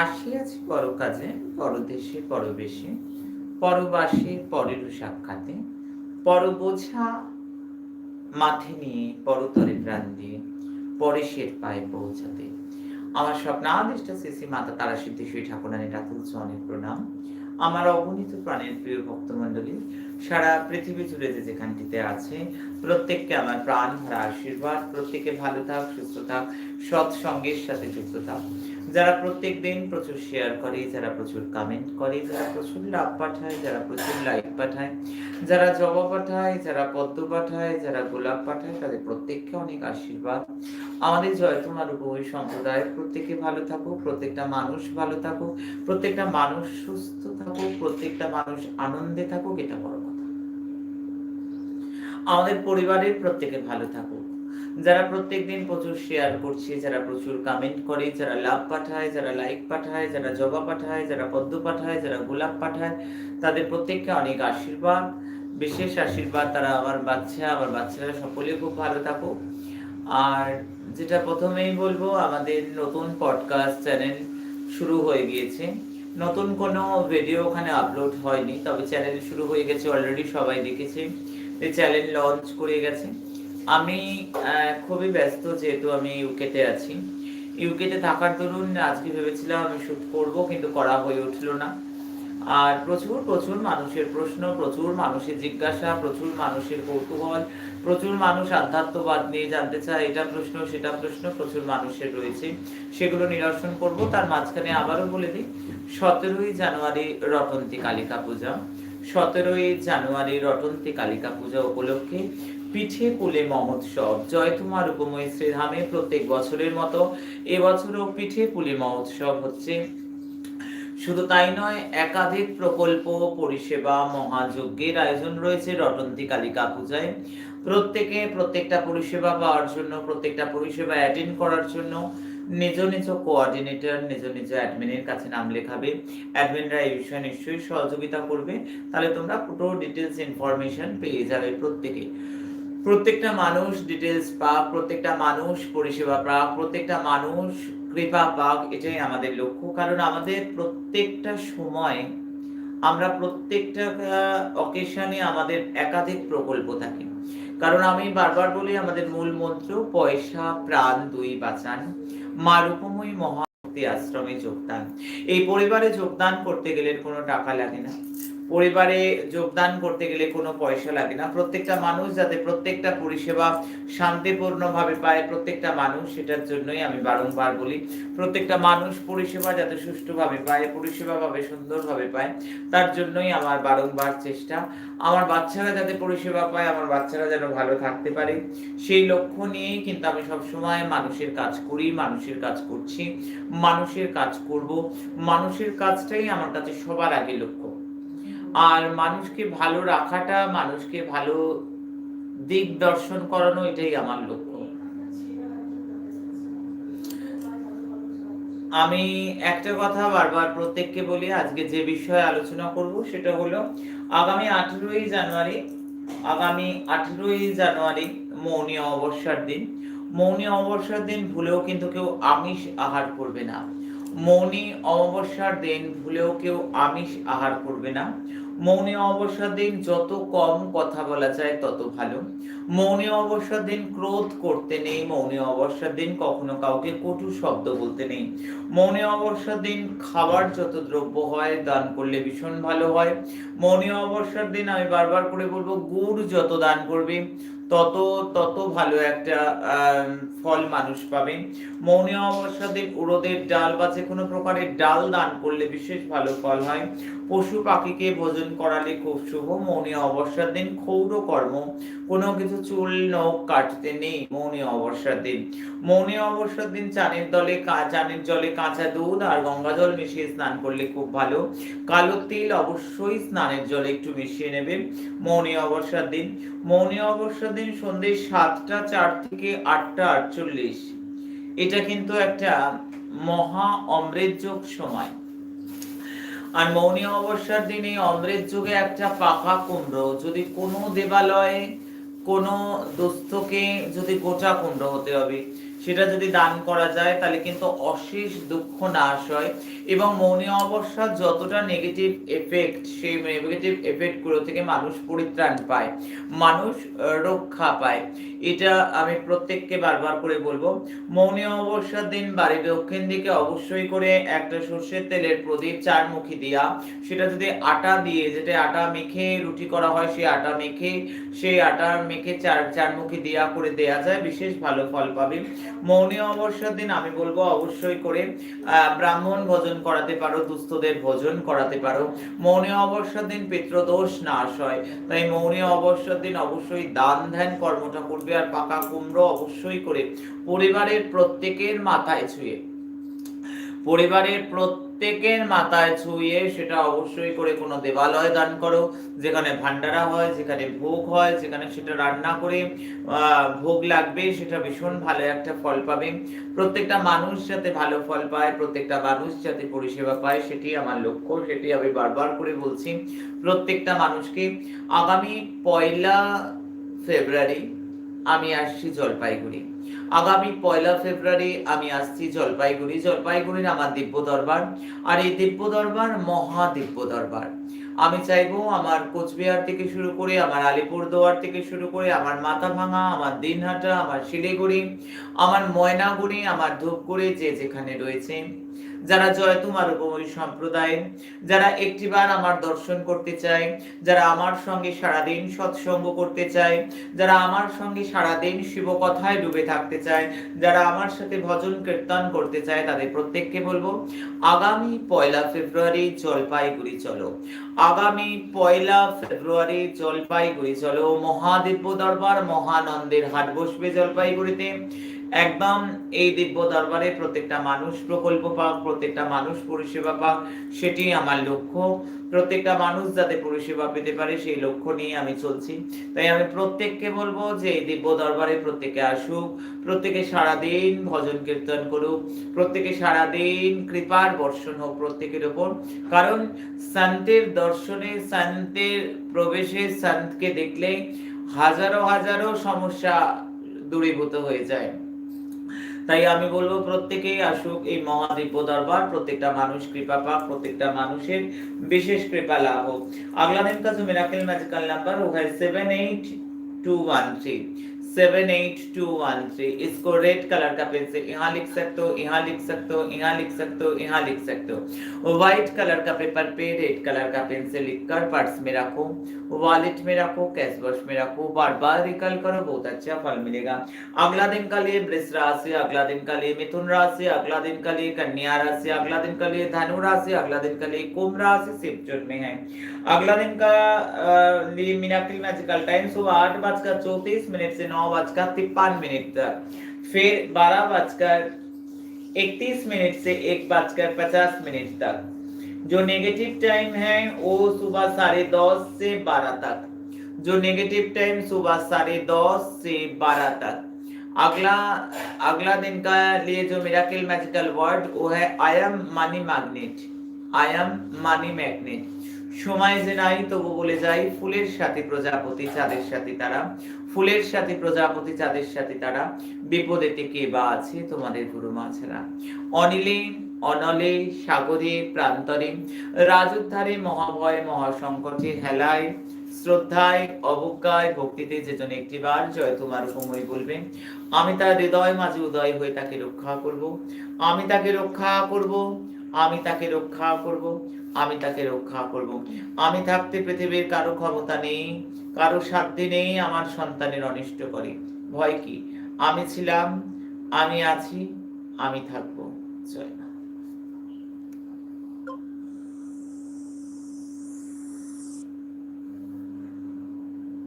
আসিয়াছি পর কাজে পরদেশে, পরবেশে, পরবাসে, পরের সাক্ষাতে পর বোঝা মাথে নিয়ে, পরতরে প্রাণ দিয়ে, পরেশের পায়ে পৌঁছাতে। আমার স্বপ্নাদিষ্ট শ্রী মাতা তারা সিদ্ধেশ্বরী ঠাকুরানী রাতুল অনেক প্রণাম। আমার অগণিত প্রাণের প্রিয় ভক্তমণ্ডলী, সারা পৃথিবী জুড়ে যে যেখানটিতে আছে, প্রত্যেককে আমার প্রাণ ভরা আশীর্বাদ, প্রত্যেকে ভালো থাক, সুস্থ থাক, সৎসঙ্গের সাথে যুক্ত থাক। যারা প্রত্যেক দিন প্রচুর শেয়ার করে, যারা প্রচুর কমেন্ট করে, যারা প্রচুর লাভ পাঠায়, যারা প্রচুর লাইক পাঠায়, যারা জবা পাঠায়, যারা পদ্ম পাঠায়, যারা গোলাপ পাঠায়, তাদের প্রত্যেককে অনেক আশীর্বাদ। আমাদের জয়কুমার উপবী সম্প্রদায়ের প্রত্যেকে ভালো থাকুক, প্রত্যেকটা মানুষ ভালো থাকুক, প্রত্যেকটা মানুষ সুস্থ থাকুক, প্রত্যেকটা মানুষ আনন্দে থাকুক, এটা বড় কথা। আমাদের পরিবারের প্রত্যেকে ভালো থাকুক। যারা প্রত্যেক দিন প্রচুর শেয়ার করছে, যারা প্রচুর কমেন্ট করে, যারা লাভ পাঠায়, যারা লাইক পাঠায়, যারা জবা পাঠায়, যারা পদ্ম পাঠায়, যারা গোলাপ পাঠায়, তাদের প্রত্যেককে অনেক আশীর্বাদ, বিশেষ আশীর্বাদ তারা আমার বাচ্চা, আমার বাচ্চারা সকলে খুব ভালো থাকুক। আর যেটা প্রথমেই বলব, আমাদের নতুন পডকাস্ট চ্যানেল শুরু হয়ে গিয়েছে। নতুন কোনো ভিডিও ওখানে আপলোড হয়নি, তবে চ্যানেল শুরু হয়ে গেছে অলরেডি সবাই দেখেছে। চ্যানেল লঞ্চ করে গেছে। আমি খুবই ব্যস্ত যেহেতু আমি ইউকেতে আছি। ইউকেতে থাকার দরুন আজকে ভেবেছিলাম আমি শুট করব, কিন্তু করা হয়ে উঠল না। আর প্রচুর প্রচুর মানুষের প্রশ্ন, প্রচুর মানুষের জিজ্ঞাসা, প্রচুর মানুষের কৌতূহল, প্রচুর মানুষ আধ্যাত্মবাদ নিয়ে জানতে চায়, এটা প্রশ্ন, সেটা প্রশ্ন, প্রচুর মানুষের রয়েছে। সেগুলো নিরসন করব। তার মাঝখানে আবারও বলে দিই, সতেরোই জানুয়ারি রটন্তী কালিকা পূজা। সতেরোই জানুয়ারি রটন্তী কালিকা পূজা উপলক্ষে পিঠে কুলে মহোৎসব। জয় তোমার উপময় শ্রীধামে প্রত্যেক বছরের মতো এবছরও পিঠে পুলি মহোৎসব হচ্ছে। শুধু তাই নয়, একাধিক প্রকল্প পরিষেবা মহাযজ্ঞের আয়োজন রয়েছে রটন্তী কালিকা পূজায়। প্রত্যেকে প্রত্যেকটা পরিষেবা পাওয়ার জন্য, প্রত্যেকটা পরিষেবা অ্যাটেন্ড করার জন্য নিজ নিজ কোঅর্ডিনেটর নিজ নিজ অ্যাডমিনের কাছে নাম লেখাবে। অ্যাডমিনরা এই বিষয়ে নিশ্চয়ই সহযোগিতা করবে। তাহলে তোমরা পুরো ডিটেলস ইনফরমেশন পেয়ে যাবে প্রত্যেকে। প্রত্যেকটা মানুষ ডিটেলস পাক প্রত্যেকটা মানুষ পরিষেবা পাক প্রত্যেকটা মানুষ কৃপা পাক, এটাই আমাদের লক্ষ্য। কারণ আমাদের প্রত্যেকটা সময় আমরা প্রত্যেকটা অকেশনে আমাদের একাধিক প্রকল্প থাকে। কারণ আমি বারবার বলি, আমাদের মূল মন্ত্র, পয়সা, প্রাণ, দুই বাঁচান। মা রূপময়ী মহাশক্তি আশ্রমে যোগদান। এই পরিবারে যোগদান করতে গেলে কোনো টাকা লাগে না। পরিবারে যোগদান করতে গেলে কোনো পয়সা লাগে না। প্রত্যেকটা মানুষ যাতে প্রত্যেকটা পরিষেবা শান্তিপূর্ণভাবে পায়, প্রত্যেকটা মানুষ সেটার জন্যই আমি বারংবার বলি, প্রত্যেকটা মানুষ পরিষেবা যাতে সুষ্ঠুভাবে পায় পরিষেবা ভাবে সুন্দরভাবে পায়, তার জন্যই আমার বারংবার চেষ্টা। আমার বাচ্চারা যাতে পরিষেবা পায়, আমার বাচ্চারা যেন ভালো থাকতে পারে, সেই লক্ষ্য নিয়েই কিন্তু আমি সবসময় মানুষের কাজ করি, মানুষের কাজ করছি, মানুষের কাজ করব। মানুষের কাজটাই আমার কাছে সবার আগে লক্ষ্য। আর মানুষকে ভালো রাখাটা, মানুষকে ভালো দিক দর্শন করানো, এটাই আমার লক্ষ্য। আমি একটা কথা বারবার প্রত্যেককে বলি, আজকে যে বিষয়ে আলোচনা করব সেটা হলো, আগামী আঠেরোই জানুয়ারি, আগামী আঠেরোই জানুয়ারি মৌনী অমাবস্যার দিন। মৌনী অমাবস্যার দিন ভুলেও কিন্তু কেউ আমিষ আহার করবে না। মৌনী অমাবস্যার দিন ভুলেও কেউ আমিষ আহার করবে না। মৌনী অবসর দিন যত কম কথা বলা যায়, তত ভালো। মৌনী অবসর দিন ক্রোধ করতে নেই, মৌনী অবসর দিন কখনো কাউকে কটু শব্দ বলতে নেই। মৌনী অবসর দিন খাবার যত দ্রব্য হয়, দান করলে ভীষণ ভালো হয়। মৌনী অবসর দিন আমি বারবার করে বলব, গুড় যত দান করবে তত তত ভালো একটা ফল মানুষ পাবে। মৌনী অমাবস্যার দিন উড়োদের ডাল বা যে কোনো প্রকারের ডাল দান করলে বিশেষ ভালো ফল হয়। পশু পাখিকে ভোজন করালে খুব শুভ। মৌনী অমাবস্যার দিন ক্ষৌর কর্ম। কোনো কিছু চুল, নখ কাটতে নেই মৌনী অমাবস্যার দিন। মৌনী অমাবস্যার দিন চানের দলে চানের জলে কাঁচা দুধ আর গঙ্গা জল মিশিয়ে স্নান করলে খুব ভালো। কালো তিল অবশ্যই স্নানের জলে একটু মিশিয়ে নেবেন মৌনী অমাবস্যার দিন। মৌনী অমাবস্যার দিন সন্ধ্যে সাতটা চার থেকে আটটা আটচল্লিশ। এটা কিন্তু একটা মহা অমৃত যোগ সময়। আর মৌনী অবসর দিনে অমৃত যুগে একটা পাকা কুমড়ো যদি কোনো দেবালয়ে কোনো দুস্থকে যদি গোটা কুমড়ো হতে হবে সেটা যদি দান করা যায়, তাহলে কিন্তু অশেষ দুঃখ নাশ হয়। এবং মৌনী অবস্থা যতটা নেগেটিভ এফেক্ট সেই নেগেটিভ এফেক্টগুলো থেকে মানুষ পরিত্রাণ পায়, মানুষ রক্ষা পায়। এটা আমি প্রত্যেককে বারবার করে বলব। মৌনী অবস্যার দিন বাড়ির দক্ষিণ দিকে অবশ্যই করে একটা সর্ষের তেলের প্রদীপ চারমুখী দিয়া, সেটা যদি আটা দিয়ে, যেটা আটা মেখে রুটি করা হয়, সেই আটা মেখে, সেই আটা মেখে চার, চারমুখী দিয়া করে দেয়া যায়। বিশেষ ভালো ফল পাবে। মৌনী অবসর দিন, আমি বলব অবশ্যই করে ব্রাহ্মণ ভোজন করাতে পারো, দুস্থদের ভোজন করাতে পারো। মৌনী অবসর দিন পিতৃদোষ নাশ হয়, তাই মৌনী অবসর দিন অবশ্যই দান ধ্যান কর্মটা করবে আর পাকা কুমড়ো অবশ্যই করে। পরিবারের প্রত্যেকের মাথায় ছুঁয়ে, পরিবারের প্রত্যেকের মাথায় ছুঁয়ে সেটা অবশ্যই করে কোনো দেবালয় দান করো, যেখানে ভান্ডারা হয়, যেখানে ভোগ হয়, যেখানে সেটা রান্না করে ভোগ লাগবে, সেটা ভীষণ ভালো একটা ফল পাবে। প্রত্যেকটা মানুষ যাতে ভালো ফল পায়, প্রত্যেকটা মানুষ যাতে পরিষেবা পায়, সেটি আমার লক্ষ্য, সেটি আমি বারবার করে বলছি। প্রত্যেকটা মানুষকে আগামী পয়লা ফেব্রুয়ারি আমি আসছি জলপাইগুড়ি। আগামী পয়লা ফেব্রুয়ারি আমি আসছি জলপাইগুড়ি। জলপাইগুড়ির আমার দিব্য দরবার আর এই দিব্য দরবার মহা দিব্য দরবার। আমি চাইব আমার কোচবিহার থেকে শুরু করে আমার আলিপুরদুয়ার থেকে শুরু করে আমার মাথাভাঙা, আমার দিনহাটা, আমার শিলিগুড়ি, আমার ময়নাগুড়ি, আমার ধূপগুড়ি যে যেখানে রয়েছে। যারা জয়তুমার উপময় সম্প্রদায়, যারা একটিবার আমার দর্শন করতে চায়, যারা আমার সঙ্গে সারাদিন সৎসঙ্গ করতে চায়, যারা আমার সঙ্গে সারাদিন শিবকথায় ডুবে থাকতে চায়, যারা আমার সাথে ভজন কীর্তন করতে চায়, তাদের প্রত্যেককে বলব, আগামী পয়লা ফেব্রুয়ারি জলপাইগুড়ি চলো। আগামী পয়লা ফেব্রুয়ারি জলপাইগুড়ি চলো। মহাদিব্য দরবার, মহানন্দের হাট বসবে জলপাইগুড়িতে। একদম এই দিব্য দরবারে প্রত্যেকটা মানুষ প্রকল্প পাক, প্রত্যেকটা মানুষ পরিষেবা পাক, সেটি আমার লক্ষ্য। প্রত্যেকটা মানুষ যাতে পরিষেবা পেতে পারে সেই লক্ষ্য নিয়ে আমি চলছি। তাই আমি প্রত্যেককে বলব যে এই দিব্য দরবারে প্রত্যেকে আসুক, প্রত্যেকে সারাদিন ভজন কীর্তন করুক, প্রত্যেকে সারাদিন কৃপার বর্ষণ হোক প্রত্যেকের ওপর। কারণ সন্তের দর্শনে, সন্তের প্রবেশে সন্তকে দেখলে হাজারো হাজারো সমস্যা দূরীভূত হয়ে যায়। তাই আমি বলব প্রত্যেকেই আসুক এই মহাদিব্য দরবার, প্রত্যেকটা মানুষ কৃপা পাক, প্রত্যেকটা মানুষের বিশেষ কৃপা লাভ হোক। আগলা দিন কাছে মিরাকেল ম্যাজিক্যাল নাম্বার ও seven eight two one three seven eight two one three इसको रेड कलर का पेन से यहाँ लिख सकते हो, यहाँ लिख सकते हो, यहाँ लिख सकते हो, यहाँ लिख सकते हो। व्हाइट कलर का पेपर पे रेड कलर का पेन से लिखकर पर्स में रखो वॉलेट में रखो कैश बॉक्स में रखो। बार बार रिकल करो, बहुत अच्छा फल मिलेगा। अगला दिन का लिए वृष राशि, अगला दिन का लिए मिथुन राशि, अगला दिन का लिए कन्या राशि, अगला दिन का लिए धनु राशि, अगला दिन का लिए कुंभ राशि शिव चुन में है। अगला दिन का लिए मिनाकिल मैजिकल टाइम सुबह आठ बजकर चौतीस मिनट से नौ बजकर तिरपन मिनट तक। फिर बारह बजकर इकतीस मिनट से एक बजकर पचास मिनट तक। जो नेगेटिव टाइम है, वो सुबह साढ़े दस से बारह तक। जो नेगेटिव टाइम सुबह साढ़े दस से बारह तक। अगला अगला दिन का लिए जो मेरा किल मैजिकल वर्ड वो है I am money magnet I am money magnet সময় যে নাই, তবু বলে যাই, ফুলের সাথে প্রজাপতি, চাঁদের সাথে তারা। ফুলের সাথে প্রজাপতি, চাঁদের সাথে তারা। বিপদেতে কে বা আছে তোমাদের গুরু মা ছাড়া অনিলে, অনলে, সাগরে, প্রান্তরে, রাজুদ্ধারে, মহাভয়, মহাসংকটে, হেলায়, শ্রদ্ধায়, অবজ্ঞায়, ভক্তিতে যেজন একটিবার জয় তোমার উপময় বলবে। আমি তার হৃদয় মাঝে উদয় হয়ে তাকে রক্ষা করব। আমি তাকে রক্ষা করব। আমি তাকে রক্ষা করব। আমি তাকে রক্ষা করব। আমি থাকতে পৃথিবীর কারও ক্ষমতা নেই, কারও সাধ্যে নেই, আমার সন্তানের অনিষ্ট করে। ভয় কি? আমি ছিলাম, আমি আছি, আমি থাকব। জয়।